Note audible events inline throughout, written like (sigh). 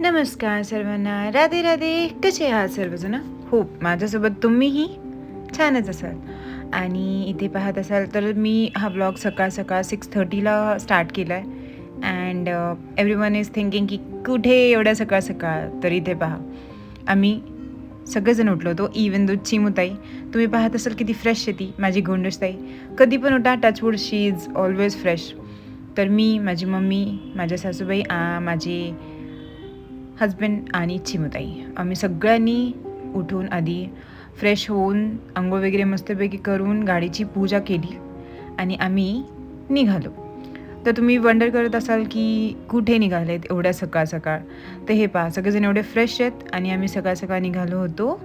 नमस्कार सर्वांना. राधे राधे. कसे आहात सर्वजण? हो माझ्यासोबत तुम्हीही छानच असाल. आणि इथे पाहत असाल तर मी हा ब्लॉग सकाळ सकाळ सिक्स थर्टीला स्टार्ट केला आहे and every one is thinking की कुठे एवढ्या सकाळ सकाळ? तर इथे पहा. आम्ही सगळेजण उठलो होतो इवन दो चिमुताई तुम्ही पाहत असाल किती फ्रेश आहे ती माझी गोंडसताई कधी पण उठा touch wood she is always fresh तर मी माझी मम्मी माझ्या सासूबाई आ, माझे हजबंड आणि चिमुताई. आम्ही सगळ्यांनी उठून आधी फ्रेश होऊन अंघोळ वगैरे मस्तपैकी करून गाडीची पूजा केली आणि आम्ही निघालो. तर तुम्ही वंडर करत असाल की कुठे निघालेत एवढ्या सकाळ सकाळ? तर हे पहा सगळेजण एवढे फ्रेश आहेत आणि आम्ही सकाळ सकाळ निघालो होतो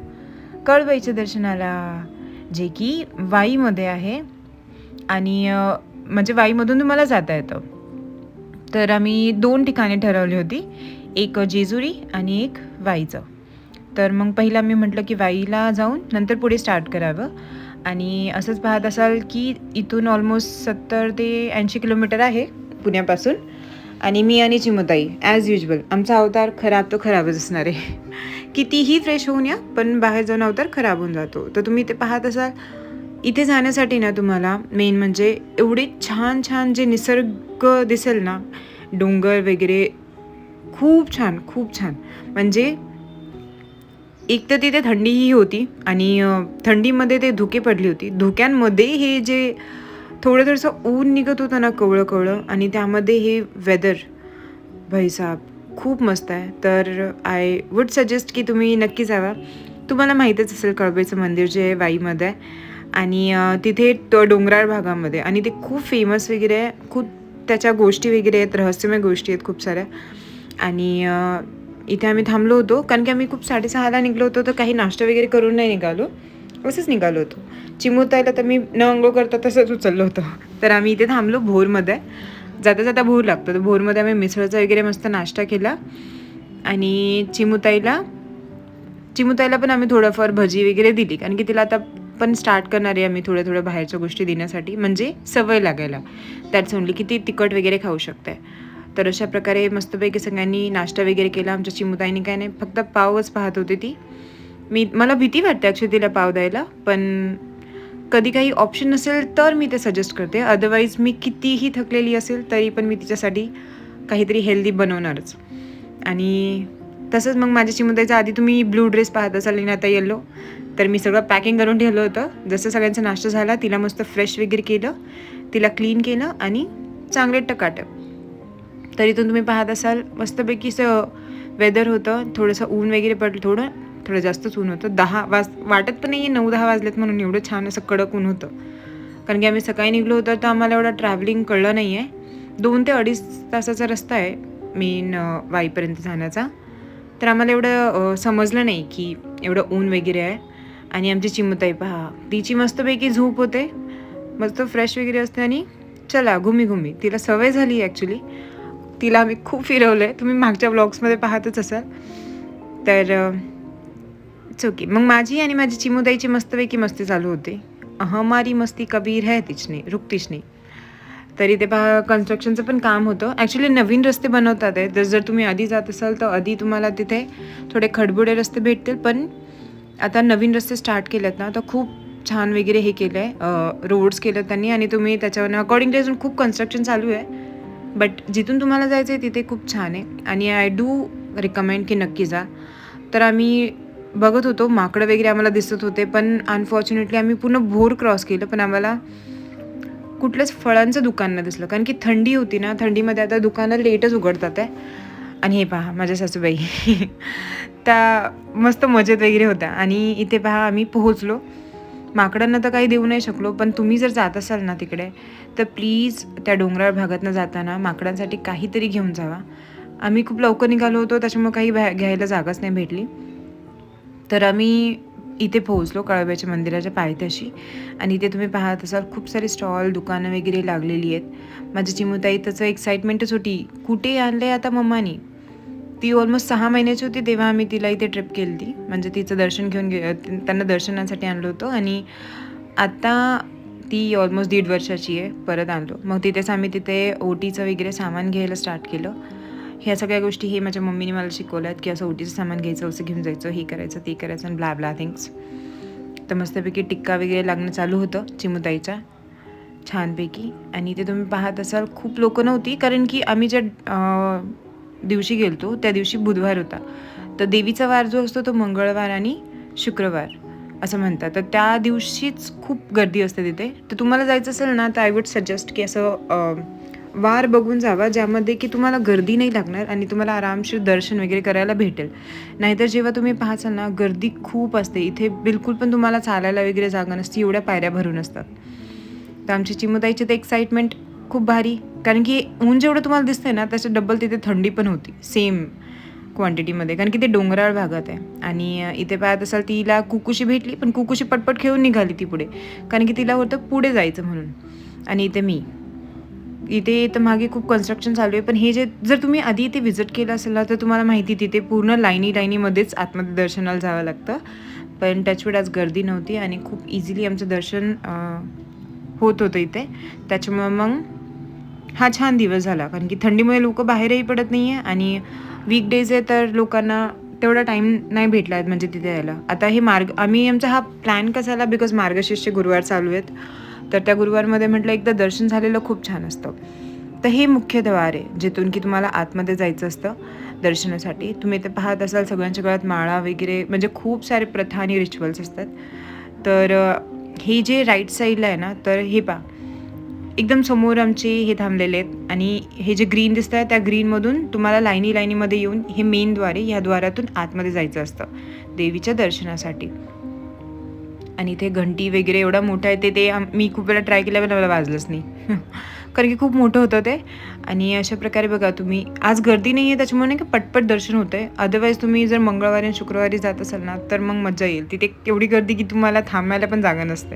कळवाईच्या दर्शनाला जे की वाईमध्ये आहे. आणि म्हणजे वाईमधून तुम्हाला जाता येतं. तर आम्ही दोन ठिकाणे ठरवली होती. एक जेजुरी आणि एक वाईचं तर मग पहिला मी म्हटलं की वाईला जाऊन नंतर पुढे स्टार्ट करावं. आणि असंच पाहत असाल की इथून ऑलमोस्ट सत्तर ते ऐंशी किलोमीटर आहे पुण्यापासून. आणि मी आणि चिमुताई ॲज युजल आमचा अवतार खराब तो खराबच असणार आहे. (laughs) कितीही फ्रेश होऊन या पण बाहेर जाऊन अवतार खराब होऊन जातो. तर तुम्ही ते पाहत असाल इथे जाण्यासाठी ना तुम्हाला मेन म्हणजे एवढे छान छान जे निसर्ग दिसेल ना डोंगर वगैरे खूप छान खूप छान. म्हणजे एक तर तिथे थंडीही होती आणि थंडीमध्ये ते धुके पडली होती. धुक्यांमध्ये हे जे थोडं थोडंसं ऊन निघत होतं ना कवळं कवळं आणि त्यामध्ये हे वेदर भाईसाब खूप मस्त आहे. तर आय वुड सजेस्ट की तुम्ही नक्की जावा तुम्हाला माहीतच असेल कळबेचं मंदिर जे आहे वाईमध्ये आहे आणि तिथे तो डोंगराळ भागामध्ये आणि ते खूप फेमस वगैरे आहे. खूप त्याच्या गोष्टी वगैरे आहेत रहस्यमय गोष्टी आहेत खूप साऱ्या. आणि इथे आम्ही थांबलो होतो. कारण की आम्ही खूप साडेसहाला निघलो होतो तर काही नाश्ता वगैरे करून नाही निघालो. असंच निघालो होतो. चिमूतायला तर मी न अंगो करता तसंच उचललं होतं. तर आम्ही इथे थांबलो भोरमध्ये. जाता जाता भोर लागतो. तर भोरमध्ये आम्ही मिसळचा वगैरे मस्त नाश्ता केला. आणि चिमुताईला चिमुताईला पण आम्ही थोडंफार भजी वगैरे दिली. कारण की तिला आता पण स्टार्ट करणार आहे आम्ही थोड्या थोड्या बाहेरच्या गोष्टी देण्यासाठी. म्हणजे सवय लागायला. त्यात ओनली की ती तिखट वगैरे खाऊ शकते. तर अशा प्रकारे मस्तपैकी सगळ्यांनी नाश्ता वगैरे केला. आमच्या चिमुताईने काय नाही फक्त पावच पाहत होती ती. मी मला भीती वाटते अक्षय तिला पाव द्यायला पण कधी काही ऑप्शन नसेल तर मी ते सजेस्ट करते. अदरवाईज मी कितीही थकलेली असेल तरी पण मी तिच्यासाठी काहीतरी हेल्दी बनवणारच. आणि तसंच मग माझ्या चिमुताईचा आधी तुम्ही ब्लू ड्रेस पाहत असाल आणि आता येलो तर मी सगळं पॅकिंग करून ठेवलं होतं. जसं सगळ्यांचा नाश्ता झाला तिला मस्त फ्रेश वगैरे केलं तिला क्लीन केलं आणि चांगले टकाटक. तर इथून तुम्ही पाहत असाल मस्तपैकी असं वेदर होतं. थोडंसं ऊन वगैरे पडलं थोडं थोडं जास्तच ऊन होतं. दहा वाज वाटत पण नाही नऊ दहा वाजलेत म्हणून एवढं छान असं कडक ऊन होतं. कारण की आम्ही सकाळी निघलो होतो तर आम्हाला एवढं ट्रॅव्हलिंग कळलं नाही आहे दोन ते अडीच तासाचा रस्ता आहे मेन वाईपर्यंत जाण्याचा. तर आम्हाला एवढं समजलं नाही की एवढं ऊन वगैरे आहे. आणि आमची चिमताई पहा तिची मस्तपैकी झोप होते. मस्त फ्रेश वगैरे असते आणि चला घुमी घुमी तिला सवय झाली ॲक्च्युली तिला आम्ही खूप फिरवलं आहे तुम्ही मागच्या ब्लॉग्समध्ये पाहतच असाल. तर इट्स ओके मग माझी आणि माझी चिमुदाईची मस्तपैकी मस्ती चालू होती. हमारी मस्ती कबीर रहतीच तिचने रुकतीच नाही तरी ते पहा कन्स्ट्रक्शनचं पण काम होतं. ॲक्च्युली नवीन रस्ते बनवतात आहे तर जर तुम्ही आधी जात असाल तर आधी तुम्हाला तिथे थोडे खडबुडे रस्ते भेटतील. पण आता नवीन रस्ते स्टार्ट केलेत ना तर खूप छान वगैरे हे केलं आहे रोड्स केलं त्यांनी आणि तुम्ही त्याच्यावर अकॉर्डिंग टू अजून खूप कन्स्ट्रक्शन चालू आहे. बट जिथून तुम्हाला जायचं आहे तिथे खूप छान आहे. आणि आय डू रिकमेंड की नक्की जा. तर आम्ही बघत होतो माकडं वगैरे आम्हाला दिसत होते पण अनफॉर्च्युनेटली आम्ही पूर्ण भोर क्रॉस केलं पण आम्हाला कुठलंच फळांचं दुकान नाही दिसलं. कारण की थंडी होती ना थंडीमध्ये आता दुकानं लेटच उघडतात आहे. आणि हे पहा माझ्या सासूबाई. (laughs) त्या मस्त मजेत वगैरे होत्या. आणि इथे पहा आम्ही पोहोचलो. माकडांना तर काही देऊ नाही शकलो पण तुम्ही जर जात असाल ना तिकडे तर प्लीज त्या डोंगराळ भागातनं जाताना माकडांसाठी काहीतरी घेऊन जावा. आम्ही खूप लवकर निघालो होतो त्याच्यामुळे काही भ्या- घ्यायला जागाच नाही भेटली. तर आम्ही इथे पोहोचलो कळव्याच्या मंदिराच्या पायथ्याशी. आणि इथे तुम्ही पाहत असाल खूप सारे स्टॉल दुकानं वगैरे लागलेली आहेत. माझी चिमुताई त्याचं एक्साइटमेंटच होती. कुठे आणले आता मम्मानी? ती ऑलमोस्ट सहा महिन्याची होती तेव्हा आम्ही तिला इथे ट्रिप केली ती म्हणजे तिचं दर्शन घेऊन गे त्यांना दर्शनासाठी आणलं होतं आणि आत्ता ती ऑलमोस्ट दीड वर्षाची आहे परत आणलो मग तिथेच आम्ही तिथे ओटीचं वगैरे सामान घ्यायला स्टार्ट केलं. ह्या सगळ्या गोष्टी हे माझ्या मम्मीने मला शिकवल्यात की असं ओटीचं सामान घ्यायचं असं घेऊन जायचं हे करायचं ते करायचं आणि ब्ला ब्ला थिंग्स तर मस्तपैकी टिक्का वगैरे लागणं चालू होतं चिमुताईचा छानपैकी. आणि ते तुम्ही पाहत असाल खूप लोकं नव्हती कारण की आम्ही ज्या दिवशी गेलतो त्या दिवशी बुधवार होता. तर देवीचा वार जो असतो तो मंगळवार आणि शुक्रवार असं म्हणतात. तर त्या दिवशीच खूप गर्दी असते तिथे. तर तुम्हाला जायचं असेल ना तर आय वुड सजेस्ट की असं वार बघून जावा ज्यामध्ये की तुम्हाला गर्दी नाही लागणार आणि तुम्हाला आरामशीर दर्शन वगैरे करायला भेटेल. नाहीतर जेव्हा तुम्ही पाहाल ना गर्दी खूप असते. इथे बिलकुल पण तुम्हाला चालायला वगैरे जागा नसते एवढ्या पायऱ्या भरून असतात. तर आमची चिमुताईची तर एक्साइटमेंट खूप भारी. कारण की ऊन जेवढं तुम्हाला दिसतंय ना त्याच्या डबल तिथे थंडी पण होती. सेम क्वांटिटीमध्ये कारण की ते डोंगराळ भागात आहे. आणि इथे पाहत असाल तिला कुकुशी भेटली पण कुकुशी पटपट खेळून निघाली ती पुढे. कारण की तिला होतं पुढे जायचं म्हणून. आणि इथे मी. इथे तर मागे खूप कन्स्ट्रक्शन चालू आहे. पण हे जे जर तुम्ही आधी इथे व्हिजिट केलं असेल ना तर तुम्हाला माहिती तिथे पूर्ण लाईनी लाईनीमध्येच आतमध्ये दर्शनाला जावं लागतं. पण टचवूड आज गर्दी नव्हती आणि खूप इझिली आमचं दर्शन होत होतं इथे. त्याच्यामुळं मग हा छान दिवस झाला. कारण की थंडीमुळे लोक बाहेरही पडत नाही आहे आणि वीकडेज आहे तर लोकांना तेवढा टाईम नाही भेटला आहे म्हणजे तिथे यायला. आता हे मार्ग आम्ही आमचा हा प्लॅन कसा आला? बिकॉज मार्गशीर्षचे गुरुवार चालू आहेत. तर त्या गुरुवारमध्ये म्हटलं एकदा दर्शन झालेलं खूप छान असतं. तर हे मुख्य द्वार आहे जिथून की तुम्हाला आतमध्ये जायचं असतं दर्शनासाठी. तुम्ही ते पाहत असाल सगळ्यांच्या गळ्यात माळा वगैरे म्हणजे खूप सारे प्रथा आणि रिच्युअल्स असतात. तर हे जे राईट साईडला आहे ना तर हे पा एकदम समोर आमचे हे थांबलेले आहेत. आणि हे जे ग्रीन दिसत आहे त्या ग्रीनमधून तुम्हाला लाईनी लाईनीमध्ये येऊन हे मेन द्वारे ह्या द्वारातून आतमध्ये जायचं असतं देवीच्या दर्शनासाठी. आणि इथे घंटी वगैरे एवढा मोठा आहे ते ते मी खूप वेळा ट्राय केल्या पण मला वाजलंच नाही. (laughs) कारण की खूप मोठं होतं ते. आणि अशा प्रकारे बघा तुम्ही आज गर्दी नाही आहे त्याच्यामुळे नाही का पटपट दर्शन होतं आहे अदरवाईज तुम्ही जर मंगळवारी आणि शुक्रवारी जात असाल ना तर मग मजा येईल. तिथे एवढी गर्दी की तुम्हाला थांबायला पण जागा नसते.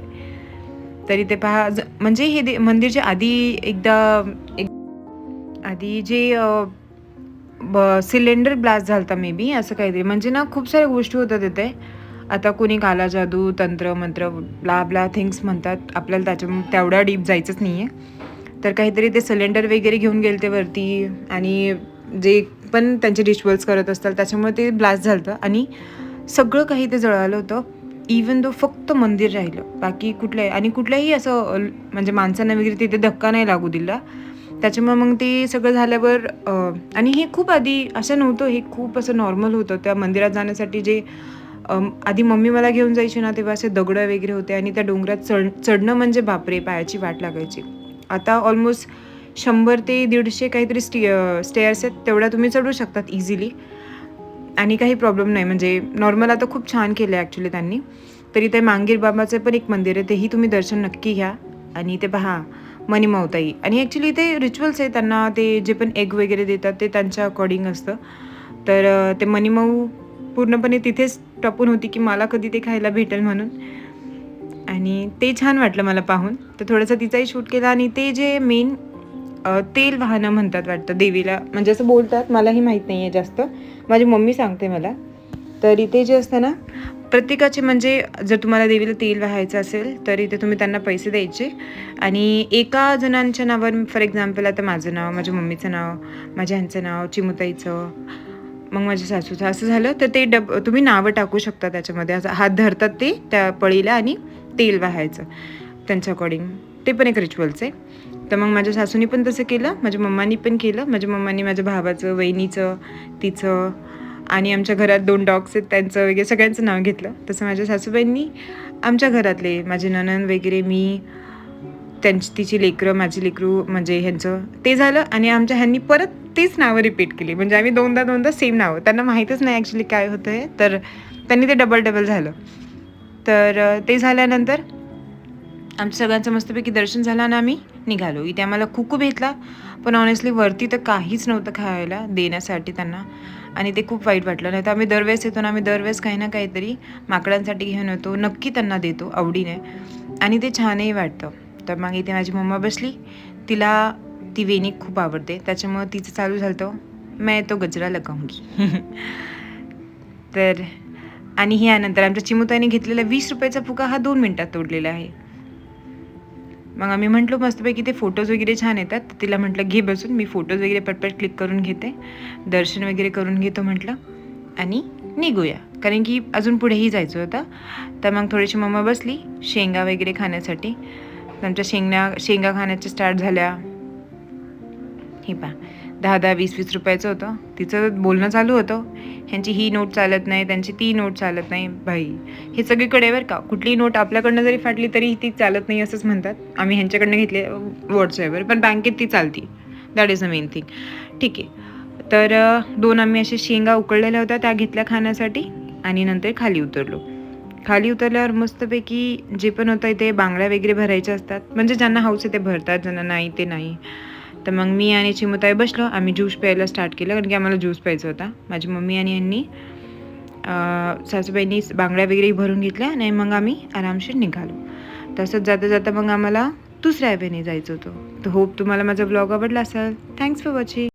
तरी ते पहा ज- म्हणजे हे दे मंदिरच्या आधी एकदा एक आधी जे ब सिलेंडर ब्लास्ट झाला होता मे बी असं काहीतरी. म्हणजे ना खूप साऱ्या गोष्टी होतात तिथे. आता कोणी काला जादू तंत्र मंत्र ब्ला ब्ला थिंग्स म्हणतात. आपल्याला त्याच्या तेवढा डीप जायचंच नाही आहे तर काहीतरी ते सिलेंडर वगैरे घेऊन गेले ते वरती आणि जे पण त्यांचे रिच्युअल्स करत असतात त्याच्यामुळे ते ब्लास्ट झालं होतं आणि सगळं काही ते जळालं होतं. इवन दो फक्त मंदिर राहिलं. बाकी कुठलंही आणि कुठल्याही असं म्हणजे माणसांना वगैरे तिथे धक्का नाही लागू दिला. त्याच्यामुळे मग ते सगळं झाल्यावर आणि हे खूप आधी असं नव्हतं हे खूप असं नॉर्मल होतं. त्या मंदिरात जाण्यासाठी जे आधी मम्मी मला घेऊन जायची ना तेव्हा असे दगडं वगैरे होते आणि त्या डोंगरात चढ चढणं म्हणजे बापरे पायाची वाट लागायची. आता ऑलमोस्ट शंभर ते दीडशे काहीतरी स्टे स्टेअर्स आहेत तेवढ्या तुम्ही चढू शकतात इझिली आणि काही प्रॉब्लेम नाही. म्हणजे नॉर्मल आता खूप छान केलं आहे ॲक्च्युली त्यांनी. तरी ते मांगीर बाबाचं पण एक मंदिर आहे. तेही तुम्ही दर्शन नक्की घ्या. आणि ते पहा मनीमावताई आणि ॲक्च्युली ते रिच्युअल्स आहे. त्यांना ते जे पण एग वगैरे देतात ते त्यांच्या अकॉर्डिंग असतं. तर ते मनीमाऊ पूर्णपणे तिथेच टपून होती की मला कधी ते खायला भेटेल म्हणून. आणि ते छान वाटलं मला पाहून. तर थोडंसं तिचाही शूट केला. आणि ते जे मेन तेल वाहनं म्हणतात वाटतं देवीला. म्हणजे असं बोलतात मलाही माहीत नाही आहे जास्त. माझी मम्मी सांगते मला. तर इथे जे असतं ना प्रत्येकाचे म्हणजे जर तुम्हाला देवीला तेल वाहायचं असेल तर इथे तुम्ही त्यांना पैसे द्यायचे. आणि एका जणांच्या नावावर फॉर एक्झाम्पल आता माझं नाव माझ्या मम्मीचं नाव माझ्या ह्यांचं नाव चिमुताईचं मग माझ्या सासूचं असं झालं तर ते डब तुम्ही नावं टाकू शकता त्याच्यामध्ये. असं हात धरतात ते त्या पळीला आणि तेल वाहायचं. त्यांच्या अकॉर्डिंग. ते पण एक रिच्युअल्स आहे. तर मग माझ्या सासूनी पण तसं केलं माझ्या मम्मानी पण केलं माझ्या मम्मानी माझ्या भावाचं वहिनीचं तिचं आणि आमच्या घरात दोन डॉग्स आहेत त्यांचं वगैरे सगळ्यांचं नाव घेतलं. तसं माझ्या सासूबाईंनी आमच्या घरातले माझे ननन वगैरे मी त्यांची तिची लेकरं माझी लेकरू म्हणजे ह्यांचं ते झालं आणि आमच्या ह्यांनी परत तेच नावं रिपीट केली. म्हणजे आम्ही दोनदा दोनदा सेम नावं. त्यांना माहीतच नाही ॲक्च्युली काय होतं आहे तर त्यांनी ते डबल डबल झालं. तर ते झाल्यानंतर आमच्या सगळ्यांचं मस्तपैकी दर्शन झालं आणि आम्ही निघालो. इथे आम्हाला खूप भेटला पण ऑनेस्टली वरती तर काहीच नव्हतं खायला देण्यासाठी त्यांना. आणि ते खूप वाईट वाटलं. नाही तर आम्ही दरवेळेस येतो ना आम्ही दरवेळेस काही ना काहीतरी माकडांसाठी घेऊन येतो. नक्की त्यांना देतो आवडीने. आणि ते छानही वाटतं. तर मग इथे माझी मम्मा बसली. तिला ती वेणी खूप आवडते. त्याच्यामुळं तिचं चालू झालं मैं तो गजरा लगाऊंगी. तर आणि ह्यानंतर आमच्या चिमुताईने घेतलेला वीस रुपयाचा फुगा हा दोन मिनटात तोडलेला आहे. मग आम्ही म्हटलो मस्तपैकी ते फोटोज वगैरे छान येतात. तर तिला म्हटलं घे बसून मी फोटोज वगैरे पटपट क्लिक करून घेते. दर्शन वगैरे करून घेतो म्हटलं. आणि निघूया. कारण की अजून पुढेही जायचं होतं. तर मग थोडीशी मम्मा बसली शेंगा वगैरे खाण्यासाठी. आमच्या शेंगा शेंगा खाण्याच्या स्टार्ट झाल्या. हे पा दहा दहा वीस वीस रुपयाचं होतं. तिचं बोलणं चालू होतं. ह्यांची ही नोट चालत नाही त्यांची ती नोट चालत नाही. भाई हे सगळीकडे बरं का कुठलीही नोट आपल्याकडनं जरी फाटली तरी ती चालत नाही असंच म्हणतात. आम्ही ह्यांच्याकडनं घेतले व्हॉट्सॲपवर पण बँकेत ती चालती. That is a main thing ठीक आहे. तर दोन आम्ही असे शेंगा उकळलेल्या होत्या त्या घेतल्या खाण्यासाठी आणि नंतर खाली उतरलो. खाली उतरल्यावर मस्तपैकी जे पण होतं ते बांगड्या वगैरे भरायच्या असतात. म्हणजे ज्यांना हाऊस आहे ते भरतात ज्यांना नाही ते नाही. तर मग मी आणि चिमुताई बसलो. आम्ही ज्यूस प्यायला स्टार्ट केलं कारण की आम्हाला ज्यूस प्यायचा होता. माझी मम्मी आणि यांनी सासूबाईंनी बांगड्या वगैरे भरून घेतल्या आणि मग आम्ही आरामशीर निघालो. तसंच जाता जाता मग आम्हाला दुसऱ्या वेने जायचं होतं. तर होप तुम्हाला माझा ब्लॉग आवडला असेल. Thanks for watching